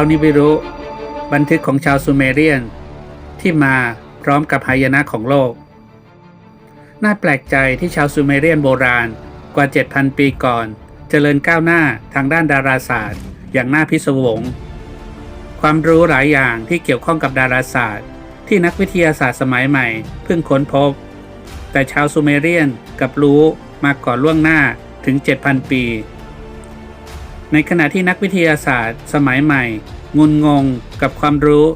ดานิบิรุบันทึกของชาวซูเมเรียน ที่มาพร้อมกับหายนะของโลก น่าแปลกใจที่ชาวซูเมเรียนโบราณกว่า 7,000 ปีก่อน เจริญก้าวหน้าทางด้านดาราศาสตร์ อย่างน่าพิศวง ความรู้หลายอย่างที่เกี่ยวข้องกับดาราศาสตร์ ที่นักวิทยาศาสตร์สมัยใหม่เพิ่งค้นพบ แต่ชาวซูเมเรียนกับรู้มาก่อนล่วงหน้าถึง 7,000 ปี ในขณะที่นักวิทยาศาสตร์ สมัยใหม่ งุนงงกับความรู้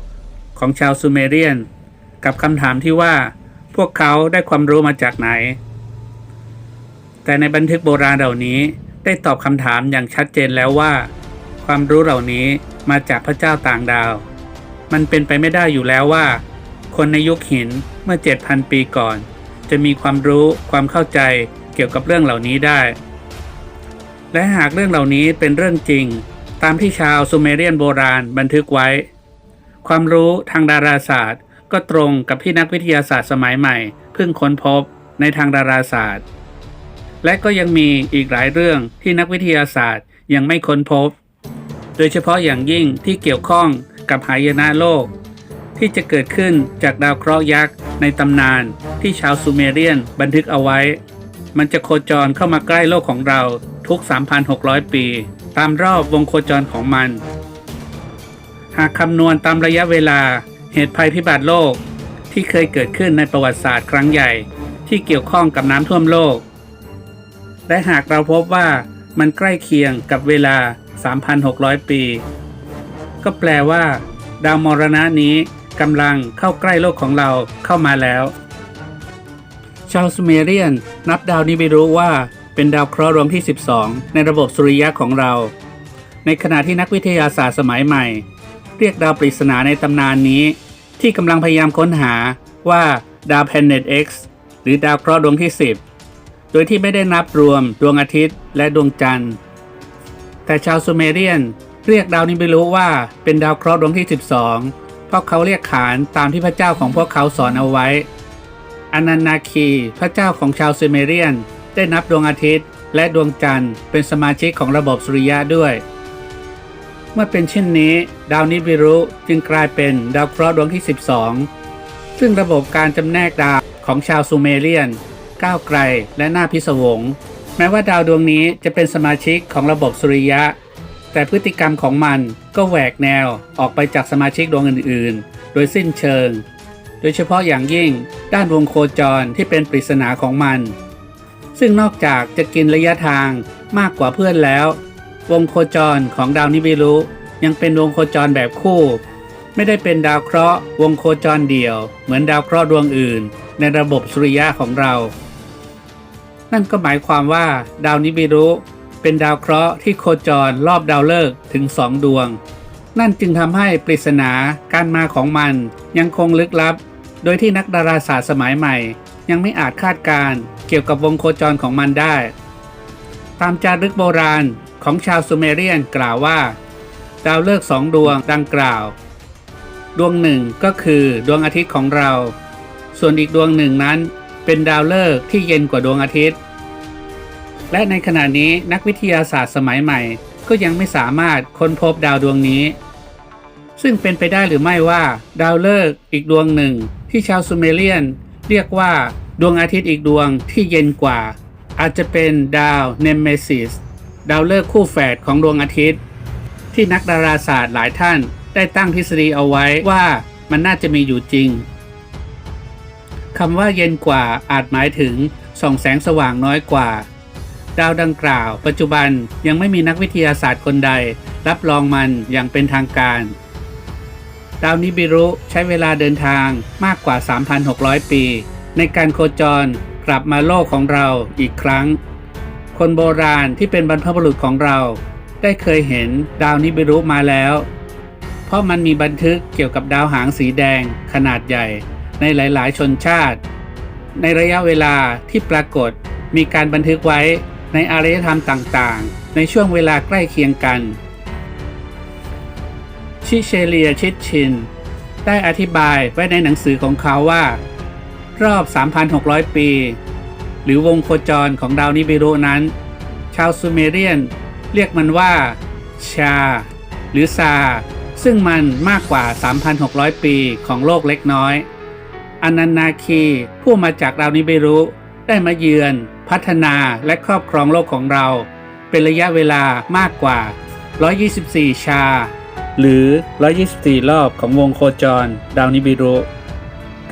ของชาวซูเมเรียน กับคำถามที่ว่า พวกเขาได้ความรู้มาจากไหน แต่ในบันทึกโบราณเหล่านี้ได้ตอบคำถามอย่างชัดเจนแล้วว่า ความรู้เหล่านี้มาจากพระเจ้าต่างดาว มันเป็นไปไม่ได้อยู่แล้วว่า คนในยุคหินเมื่อ 7,000 ปีก่อน จะมีความรู้ความเข้าใจเกี่ยวกับเรื่องเหล่านี้ได้ และหากเรื่องเหล่านี้เป็นเรื่องจริง ตามที่ชาวซูเมเรียนโบราณบันทึกไว้ ความรู้ทางดาราศาสตร์ ก็ตรงกับที่นักวิทยาศาสตร์สมัยใหม่ เพิ่งค้นพบในทางดาราศาสตร์ และก็ยังมีอีกหลายเรื่องที่นักวิทยาศาสตร์ยังไม่ค้นพบ โดยเฉพาะอย่างยิ่งที่เกี่ยวข้องกับหายนะโลก ที่จะเกิดขึ้นจากดาวเคราะห์ยักษ์ในตำนานที่ชาวซูเมเรียนบันทึกเอาไว้ มันจะโคจรเข้ามาใกล้โลกของเรา ทุก 3,600 ปี ตามรอบวงโคจรของมัน หากคำนวณตามระยะเวลาเหตุภัยพิบัติโลกที่เคยเกิดขึ้นในประวัติศาสตร์ครั้งใหญ่ที่เกี่ยวข้องกับน้ำท่วมโลก และหากเราพบว่ามันใกล้เคียงกับเวลา 3,600 ปี ก็แปลว่า ดาวมรณะนี้กำลังเข้าใกล้โลกของเราเข้ามาแล้ว ชาวซูเมเรียนนับดาวนี้ไม่รู้ว่า เป็นดาวเคราะห์ดวงที่ 12 ในระบบสุริยะของเรา ในขณะที่นักวิทยาศาสตร์สมัยใหม่ เรียกดาวปริศนาในตำนานนี้ ที่กำลังพยายามค้นหาว่าดาว Planet X หรือดาวเคราะห์ดวงที่ 10 โดยที่ไม่ได้นับรวมดวงอาทิตย์และดวงจันทร์ แต่ชาวซูเมเรียนเรียกดาวนี้ไม่รู้ว่าเป็นดาวเคราะห์ดวงที่ 12 เพราะเขาเรียกขานตามที่พระเจ้าของพวกเขาสอนเอาไว้อนันนาคี พระเจ้าของชาวซูเมเรียน ได้นับดวงอาทิตย์ และดวงจันทร์เป็นสมาชิกของระบบสุริยะด้วย เมื่อเป็นเช่นนี้ ดาวนิบิรุจึงกลายเป็นดาวเคราะห์ดวงที่ 12 ซึ่งระบบการจำแนกดาวของชาวซูเมเรียน ก้าวไกลและน่าพิศวง แม้ว่าดาวดวงนี้จะเป็นสมาชิกของระบบสุริยะ แต่พฤติกรรมของมันก็แหวกแนวออกไปจากสมาชิกดวงอื่น ๆ โดยสิ้นเชิง โดยเฉพาะอย่างยิ่งด้านวงโคจรที่เป็นปริศนาของมัน ซึ่งนอกจากจะกินระยะทางมากกว่าเพื่อนแล้ว วงโคจรของดาวนิบิรุยังเป็นวงโคจรแบบคู่ ไม่ได้เป็นดาวเคราะห์วงโคจรเดี่ยว เหมือนดาวเคราะห์ดวงอื่น ในระบบสุริยะของเรา นั่นก็หมายความว่าดาวนิบิรุเป็นดาวเคราะห์ที่โคจรรอบดาวฤกษ์ถึงสองดวง นั่นจึงทำให้ปริศนาการมาของมันยังคงลึกลับ โดยที่นักดาราศาสตร์สมัยใหม่ ยังไม่อาจคาดการเกี่ยวกับวงโคจรของมันได้ ตามจารึกโบราณของชาวซูเมเรียนกล่าวว่า ดาวฤกษ์สองดวงดังกล่าว ดวงหนึ่งก็คือดวงอาทิตย์ของเรา ส่วนอีกดวงหนึ่งนั้นเป็นดาวฤกษ์ที่เย็นกว่าดวงอาทิตย์ และในขณะนี้นักวิทยาศาสตร์สมัยใหม่ ก็ยังไม่สามารถค้นพบดาวดวงนี้ ซึ่งเป็นไปได้หรือไม่ว่า ดาวฤกษ์อีกดวงหนึ่งที่ชาวซูเมเรียน เรียกว่า ดวงอาทิตย์อีกดวงที่เย็นกว่า อาจจะเป็นดาวเนมเมซิสดาวฤกษ์คู่แฝดของดวงอาทิตย์ ที่นักดาราศาสตร์หลายท่านได้ตั้งทฤษฎีเอาไว้ว่ามันน่าจะมีอยู่จริงคำว่าเย็นกว่าอาจหมายถึงส่องแสงสว่างน้อยกว่า ดาวดังกล่าว ปัจจุบันยังไม่มีนักวิทยาศาสตร์คนใด รับรองมันอย่างเป็นทางการ ดาวนิบิรุใช้เวลาเดินทางมากกว่า 3,600 ปี ในการโคจรกลับมาโลกของเราอีกครั้ง คนโบราณที่เป็นบรรพบุรุษของเรา ได้เคยเห็นดาวนิบิรุมาแล้ว เพราะมันมีบันทึกเกี่ยวกับดาวหางสีแดงขนาดใหญ่ ในหลาย ๆ ชนชาติ ในระยะเวลาที่ปรากฏมีการบันทึกไว้ในอารยธรรมต่าง ๆ ในช่วงเวลาใกล้เคียงกัน ชิเชเลียชิดชิน ได้อธิบายไว้ในหนังสือของเขาว่า รอบ 3,600 ปี หรือวงโคจรของดาวนิบิรุนั้น ชาวซูเมเรียน เรียกมันว่า ชา หรือซา ซึ่งมันมากกว่า 3,600 ปีของโลกเล็กน้อยอนันนาคีผู้มาจากดาวนิเบรุได้มาเยือน พัฒนาและครอบครองโลกของเรา เป็นระยะเวลามากกว่า 124 ชา หรือ 124 รอบของวงโคจร ดาวนิบิรุ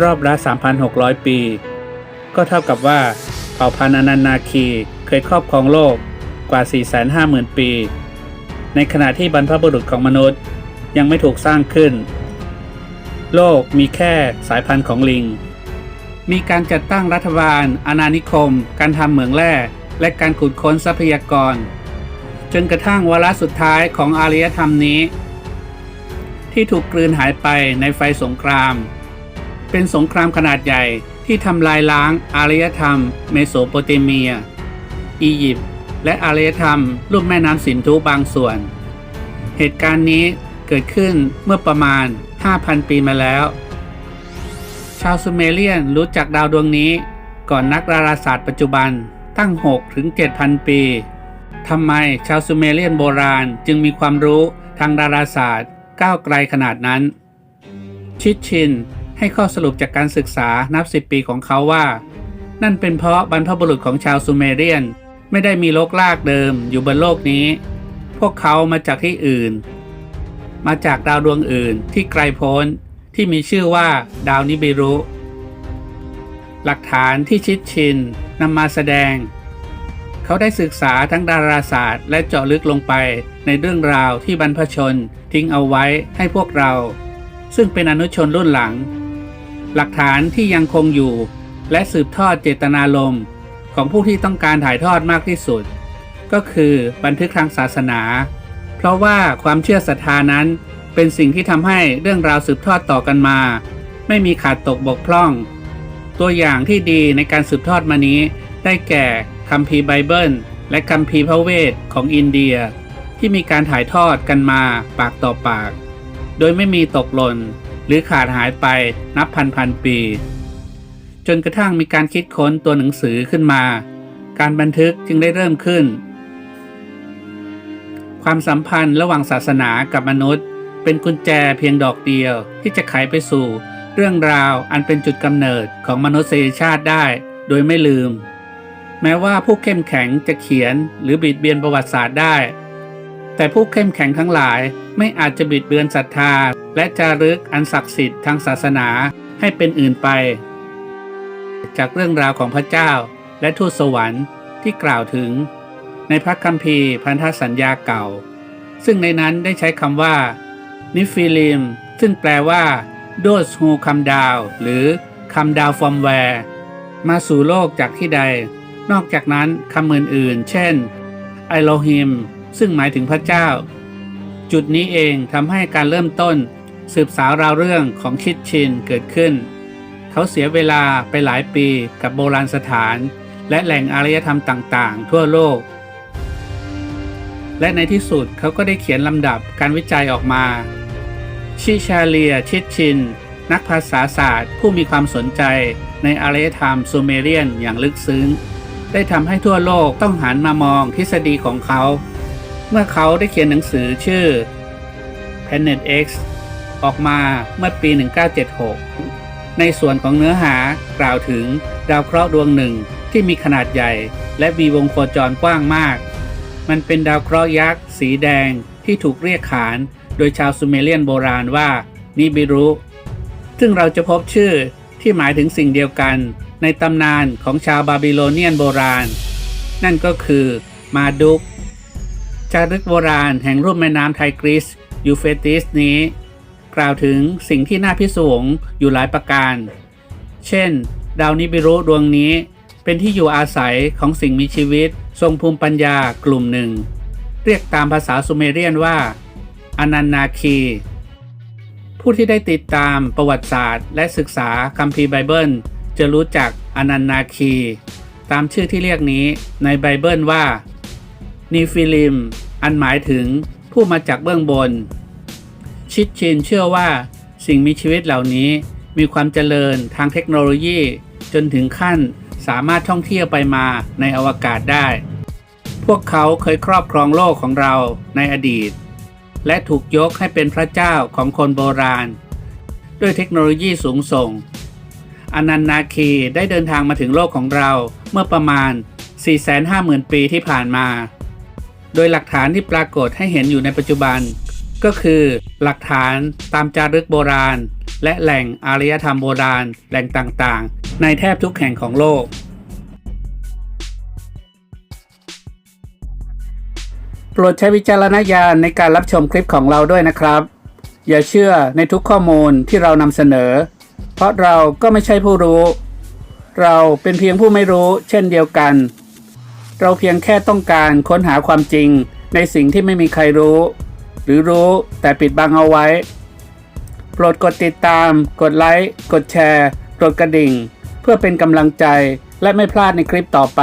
รอบละ 3,600 ปี ก็เท่ากับว่า เผ่าพันธุ์อนันนาคีเคยครอบครองโลกกว่า 450,000 ปี ในขณะที่บรรพบุรุษของมนุษย์ยังไม่ถูกสร้างขึ้น โลกมีแค่สายพันธุ์ของลิง มีการจัดตั้งรัฐบาล อาณานิคม การทำเหมืองแร่ และการขุดค้นทรัพยากร จนกระทั่งวาระสุดท้ายของอารยธรรมนี้ ที่ถูกกลืนหายไปในไฟสงคราม เป็นสงครามขนาดใหญ่ที่ทำลายล้างอารยธรรม เมโสโปเตเมีย อียิปต์และอารยธรรมลุ่มแม่น้ำสินธุบางส่วน เหตุการณ์นี้เกิดขึ้นเมื่อประมาณ 5,000 ปีมาแล้ว ชาวซูเมเรียนรู้จักดาวดวงนี้ก่อนนักดาราศาสตร์ปัจจุบันตั้ง 6 ถึง 7,000 ปีทำไมชาวซูเมเรียนโบราณจึงมีความรู้ทางดาราศาสตร์ ก้าวไกลขนาดนั้น ชิดชินให้ข้อสรุปจากการศึกษานับสิบปีของเขาว่า นั่นเป็นเพราะบรรพบุรุษของชาวซูเมเรียนไม่ได้มีโลกลากเดิมอยู่บนโลกนี้ พวกเขามาจากที่อื่น มาจากดาวดวงอื่นที่ไกลโพ้นที่มีชื่อว่าดาวนิบิรุ หลักฐานที่ชิดชินนำมาแสดง เขาได้ศึกษาทั้งดาราศาสตร์ และเจาะลึกลงไปในเรื่องราวที่บรรพชนทิ้งเอาไว้ให้พวกเรา ซึ่งเป็นอนุชนรุ่นหลัง หลักฐานที่ยังคงอยู่ และสืบทอดเจตนารมณ์ของผู้ที่ต้องการถ่ายทอดมากที่สุด ก็คือบันทึกทางศาสนา เพราะว่าความเชื่อศรัทธานั้นเป็นสิ่งที่ทำให้เรื่องราวสืบทอดต่อกันมา ไม่มีขาดตกบกพร่อง ตัวอย่างที่ดีในการสืบทอดมานี้ได้แก่ คัมภีร์ไบเบิล และคัมภีร์พระเวทของอินเดีย ที่มีการถ่ายทอดกันมาปากต่อปาก โดยไม่มีตกหล่นหรือขาดหายไปนับพันพันปี จนกระทั่งมีการคิดค้นตัวหนังสือขึ้นมา การบันทึกจึงได้เริ่มขึ้น ความสัมพันธ์ระหว่างศาสนากับมนุษย์ เป็นกุญแจเพียงดอกเดียวที่จะไขไปสู่เรื่องราวอันเป็นจุดกำเนิดของมนุษยชาติได้โดยไม่ลืม แม้ว่าผู้เข้มแข็งจะเขียนหรือบิดเบียนประวัติศาสตร์ได้ แต่ผู้เข้มแข็งทั้งหลายไม่อาจจะบิดเบือนศรัทธา และจารึกอันศักดิ์สิทธิ์ทางศาสนาให้เป็นอื่นไป จากเรื่องราวของพระเจ้าและทูตสวรรค์ที่กล่าวถึง ในพระคัมภีร์พันธสัญญาเก่า ซึ่งในนั้นได้ใช้คำว่า นิฟิลิม ซึ่งแปลว่า those who come down หรือ come down from where มาสู่โลกจากที่ใด นอกจากนั้นคำอื่นๆ เช่น e l o h i m ซึ่งหมายถึงพระเจ้า จุดนี้เองทำให้การเริ่มต้น สืบสาวราวเรื่องของชิดชินเกิดขึ้น เขาเสียเวลาไปหลายปีกับโบราณสถาน และแหล่งอารยธรรมต่างๆ ทั่วโลก และในที่สุดเขาก็ได้เขียนลำดับการวิจัยออกมา ชิชาเลีย ชิดชิน นักภาษาศาสตร์ ผู้มีความสนใจในอารยธรรมซูเมเรียนอย่างลึกซึ้ง ได้ทำให้ทั่วโลกต้องหันมามองทฤษฎีของเขา เมื่อเขาได้เขียนหนังสือชื่อ Planet X ออกมาเมื่อปี 1976 ในส่วนของเนื้อหากล่าวถึงดาวเคราะห์ดวงหนึ่งที่มีขนาดใหญ่ และมีวงโคจรกว้างมาก มันเป็นดาวเคราะห์ยักษ์สีแดงที่ถูกเรียกขาน โดยชาวซูเมเรียนโบราณว่านิบิรุ ซึ่งเราจะพบชื่อ ที่หมายถึงสิ่งเดียวกันในตำนานของชาวบาบิโลเนียนโบราณ นั่นก็คือมาดุกจารึกโบราณแห่งรูปแม่น้ำไทกริสยูเฟติสนี้ กล่าวถึงสิ่งที่น่าพิศวงอยู่หลายประการ เช่น ดาวนิบิรุดวงนี้เป็นที่อยู่อาศัยของสิ่งมีชีวิต ทรงภูมิปัญญากลุ่มหนึ่ง เรียกตามภาษาซูเมเรียนว่าอนันนาคี ผู้ที่ได้ติดตามประวัติศาสตร์ และศึกษาคัมภีร์ไบเบิล จะรู้จักอนันนาคี ตามชื่อที่เรียกนี้ในไบเบิลว่านีฟิลิม อันหมายถึงผู้มาจากเบื้องบน ชิดชินเชื่อว่าสิ่งมีชีวิตเหล่านี้มีความเจริญทางเทคโนโลยี จนถึงขั้นสามารถท่องเที่ยวไปมาในอวกาศได้ พวกเขาเคยครอบครองโลกของเราในอดีต และถูกยกให้เป็นพระเจ้าของคนโบราณ ด้วยเทคโนโลยีสูงส่ง อนันนาคีได้เดินทางมาถึงโลกของเราเมื่อประมาณ 450,000 ปีที่ผ่านมา โดยหลักฐานที่ปรากฏให้เห็นอยู่ในปัจจุบัน ก็คือหลักฐานตามจารึกโบราณ และแหล่งอารยธรรมโบราณแหล่งต่างๆ ในแทบทุกแห่งของโลก ปรดใช้วิจารณญาณในการรับชมคลิปของเราด้วยนะครับ อย่าเชื่อในทุกข้อมูลที่เรานำเสนอ เพราะเราก็ไม่ใช่ผู้รู้ เราเป็นเพียงผู้ไม่รู้ เช่นเดียวกัน เราเพียงแค่ต้องการค้นหาความจริงในสิ่งที่ไม่มีใครรู้ หรือรู้แต่ปิดบังเอาไว้ โปรดกดติดตาม กดไลค์ กดแชร์ กดกระดิ่ง เพื่อเป็นกำลังใจและไม่พลาดในคลิปต่อไป